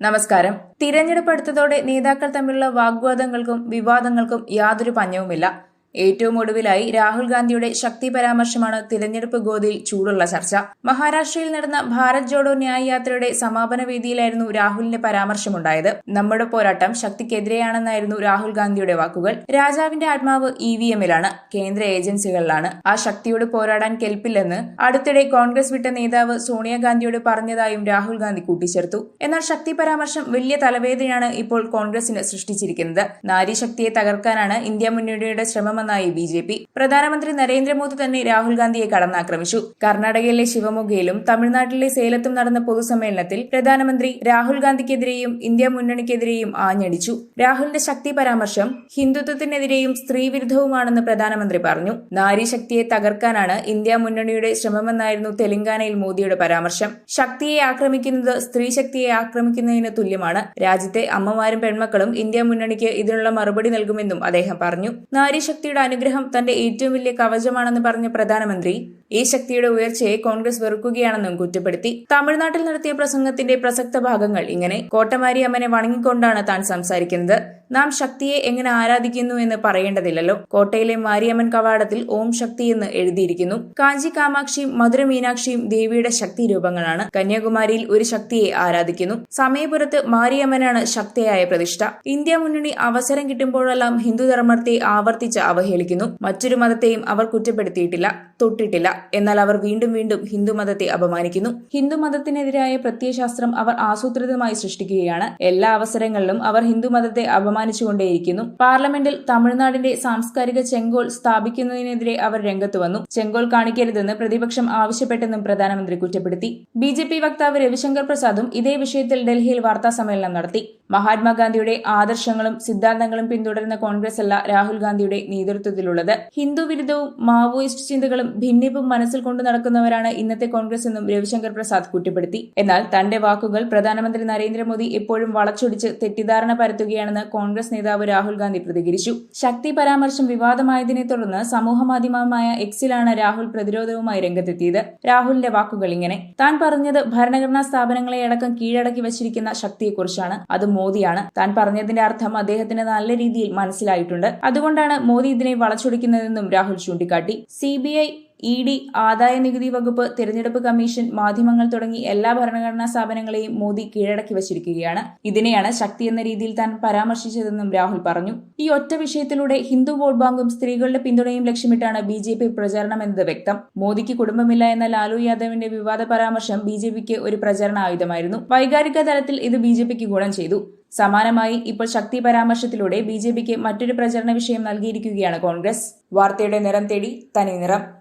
നമസ്കാരം. തിരഞ്ഞെടുപ്പ് അടുത്തതോടെ നേതാക്കൾ തമ്മിലുള്ള വാഗ്വാദങ്ങൾക്കും വിവാദങ്ങൾക്കും യാതൊരു പഞ്ഞവുമില്ല. ഏറ്റവും ഒടുവിലായി രാഹുൽ ഗാന്ധിയുടെ ശക്തി പരാമർശമാണ് തിരഞ്ഞെടുപ്പ് ഗോതിയിൽ ചൂടുള്ള ചർച്ച. മഹാരാഷ്ട്രയിൽ നടന്ന ഭാരത് ജോഡോ ന്യായ യാത്രയുടെ സമാപന വേദിയിലായിരുന്നു രാഹുലിന്റെ പരാമർശമുണ്ടായത്. നമ്മുടെ പോരാട്ടം ശക്തിക്കെതിരെയാണെന്നായിരുന്നു രാഹുൽ ഗാന്ധിയുടെ വാക്കുകൾ. രാജാവിന്റെ ആത്മാവ് ഇ വി എമ്മിലാണ് കേന്ദ്ര ഏജൻസികളിലാണ്. ആ ശക്തിയോട് പോരാടാൻ കെൽപ്പില്ലെന്ന് അടുത്തിടെ കോൺഗ്രസ് വിട്ട നേതാവ് സോണിയാഗാന്ധിയോട് പറഞ്ഞതായും രാഹുൽ ഗാന്ധി കൂട്ടിച്ചേർത്തു. എന്നാൽ ശക്തി പരാമർശം വലിയ തലവേദനയാണ് ഇപ്പോൾ കോൺഗ്രസിന് സൃഷ്ടിച്ചിരിക്കുന്നത്. നാരീശക്തിയെ തകർക്കാനാണ് ഇന്ത്യ മുന്നണിയുടെ ശ്രമമെന്നായി ബി ജെ പി. പ്രധാനമന്ത്രി നരേന്ദ്രമോദി തന്നെ രാഹുൽ ഗാന്ധിയെ കടന്നാക്രമിച്ചു. കർണാടകയിലെ ശിവമൊഗ്ഗയിലും തമിഴ്നാട്ടിലെ സേലത്തും നടന്ന പൊതുസമ്മേളനത്തിൽ പ്രധാനമന്ത്രി രാഹുൽ ഗാന്ധിക്കെതിരെയും ഇന്ത്യ മുന്നണിക്കെതിരെയും ആഞ്ഞടിച്ചു. രാഹുലിന്റെ ശക്തി പരാമർശം ഹിന്ദുത്വത്തിനെതിരെയും സ്ത്രീവിരുദ്ധവുമാണെന്ന് പ്രധാനമന്ത്രി പറഞ്ഞു. നാരീശക്തിയെ തകർക്കാനാണ് ഇന്ത്യ മുന്നണിയുടെ ശ്രമമെന്നായിരുന്നു തെലങ്കാനയിൽ മോദിയുടെ പരാമർശം. ശക്തിയെ ആക്രമിക്കുന്നത് സ്ത്രീശക്തിയെ ആക്രമിക്കുന്നതിന് തുല്യമാണ്. രാജ്യത്തെ അമ്മമാരും പെൺമക്കളും ഇന്ത്യ മുന്നണിക്ക് ഇതിനുള്ള മറുപടി നൽകുമെന്നും അദ്ദേഹം പറഞ്ഞു. നാരീശക്തിയുടെ അനുഗ്രഹം തന്റെ ഏറ്റവും വലിയ കവചമാണെന്ന് പറഞ്ഞ പ്രധാനമന്ത്രി ഈ ശക്തിയുടെ ഉയർച്ചയെ കോൺഗ്രസ് വെറുക്കുകയാണെന്നും കുറ്റപ്പെടുത്തി. തമിഴ്നാട്ടിൽ നടത്തിയ പ്രസംഗത്തിന്റെ പ്രസക്ത ഭാഗങ്ങൾ ഇങ്ങനെ കോട്ടമാരി അമ്മനെ വണങ്ങിക്കൊണ്ടാണ് താൻ സംസാരിക്കുന്നത്. നാം ശക്തിയെ എങ്ങനെ ആരാധിക്കുന്നു എന്ന് പറയേണ്ടതില്ലല്ലോ. കോട്ടയിലെ മാരിയമ്മൻ കവാടത്തിൽ ഓം ശക്തി എന്ന് എഴുതിയിരിക്കുന്നു. കാഞ്ചി കാമാക്ഷിയും മധുര മീനാക്ഷിയും ദേവിയുടെ ശക്തി രൂപങ്ങളാണ്. കന്യാകുമാരിയിൽ ഒരു ശക്തിയെ ആരാധിക്കുന്നു. സമയപുരത്ത് മാരിയമ്മനാണ് ശക്തിയായ പ്രതിഷ്ഠ. ഇന്ത്യ മുന്നണി അവസരം കിട്ടുമ്പോഴെല്ലാം ഹിന്ദുധർമ്മത്തെ ആവർത്തിച്ച് അവഹേളിക്കുന്നു. മറ്റൊരു മതത്തെയും അവർ കുറ്റപ്പെടുത്തിയിട്ടില്ല തൊട്ടിട്ടില്ല. എന്നാൽ അവർ വീണ്ടും വീണ്ടും ഹിന്ദുമതത്തെ അപമാനിക്കുന്നു. ഹിന്ദുമതത്തിനെതിരായ പ്രത്യയശാസ്ത്രം അവർ ആസൂത്രിതമായി സൃഷ്ടിക്കുകയാണ്. എല്ലാ അവസരങ്ങളിലും അവർ ഹിന്ദുമതത്തെ അപമാനിച്ചുകൊണ്ടേയിരിക്കുന്നു. പാർലമെന്റിൽ തമിഴ്നാടിന്റെ സാംസ്കാരിക ചെങ്കോൾ സ്ഥാപിക്കുന്നതിനെതിരെ അവർ രംഗത്ത് വന്നു. ചെങ്കോൾ കാണിക്കരുതെന്ന് പ്രതിപക്ഷം ആവശ്യപ്പെട്ടെന്നും പ്രധാനമന്ത്രി കുറ്റപ്പെടുത്തി. ബി വക്താവ് രവിശങ്കർ പ്രസാദും ഇതേ വിഷയത്തിൽ ഡൽഹിയിൽ വാർത്താ സമ്മേളനം നടത്തി. മഹാത്മാഗാന്ധിയുടെ ആദർശങ്ങളും സിദ്ധാന്തങ്ങളും പിന്തുടരുന്ന കോൺഗ്രസ് അല്ല രാഹുൽ ഗാന്ധിയുടെ നേതൃത്വത്തിലുള്ളത്. ഹിന്ദു വിരുദ്ധവും മാവോയിസ്റ്റ് ചിന്തകളും ഭിന്നിപ്പും മനസ്സിൽ കൊണ്ടു നടക്കുന്നവരാണ് ഇന്നത്തെ കോൺഗ്രസ് എന്നും രവിശങ്കർ പ്രസാദ് കുറ്റപ്പെടുത്തി. എന്നാൽ തന്റെ വാക്കുകൾ പ്രധാനമന്ത്രി നരേന്ദ്രമോദി എപ്പോഴും വളച്ചൊടിച്ച് തെറ്റിദ്ധാരണ പരത്തുകയാണെന്ന് കോൺഗ്രസ് നേതാവ് രാഹുൽ ഗാന്ധി പ്രതികരിച്ചു. ശക്തി പരാമർശം വിവാദമായതിനെ തുടർന്ന് സമൂഹമാധ്യമമായ എക്സിലാണ് രാഹുൽ പ്രതിരോധവുമായി രംഗത്തെത്തിയത്. രാഹുലിന്റെ വാക്കുകൾ ഇങ്ങനെ താൻ പറഞ്ഞത് ഭരണഘടനാ സ്ഥാപനങ്ങളെ അടക്കം കീഴടക്കി വച്ചിരിക്കുന്ന ശക്തിയെക്കുറിച്ചാണ്. അത് മോദിയാണ്. താൻ പറഞ്ഞതിന്റെ അർത്ഥം അദ്ദേഹത്തിന് നല്ല രീതിയിൽ മനസ്സിലായിട്ടുണ്ട്. അതുകൊണ്ടാണ് മോദി ഇതിനെ വളച്ചൊടിക്കുന്നതെന്നും രാഹുൽ ചൂണ്ടിക്കാട്ടി. സിബിഐ ഇ ഡി ആദായ നികുതി വകുപ്പ് തിരഞ്ഞെടുപ്പ് കമ്മീഷൻ മാധ്യമങ്ങൾ തുടങ്ങി എല്ലാ ഭരണഘടനാ സ്ഥാപനങ്ങളെയും മോദി കീഴടക്കി വച്ചിരിക്കുകയാണ്. ഇതിനെയാണ് ശക്തി എന്ന രീതിയിൽ താൻ പരാമർശിച്ചതെന്നും രാഹുൽ പറഞ്ഞു. ഈ ഒറ്റ വിഷയത്തിലൂടെ ഹിന്ദു വോട്ട് ബാങ്കും സ്ത്രീകളുടെ പിന്തുണയും ലക്ഷ്യമിട്ടാണ് ബി ജെ പി പ്രചാരണം എന്നത് വ്യക്തം. മോദിക്ക് കുടുംബമില്ല എന്ന ലാലു യാദവിന്റെ വിവാദ പരാമർശം ബി ജെ പിക്ക് ഒരു പ്രചരണ ആയുധമായിരുന്നു. വൈകാരിക തലത്തിൽ ഇത് ബി ജെ പിക്ക് ഗുണം ചെയ്തു. സമാനമായി ഇപ്പോൾ ശക്തി പരാമർശത്തിലൂടെ ബി ജെ പിക്ക് മറ്റൊരു പ്രചരണ വിഷയം നൽകിയിരിക്കുകയാണ് കോൺഗ്രസ്. വാർത്തയുടെ നിറം തേടി തനി നിറം.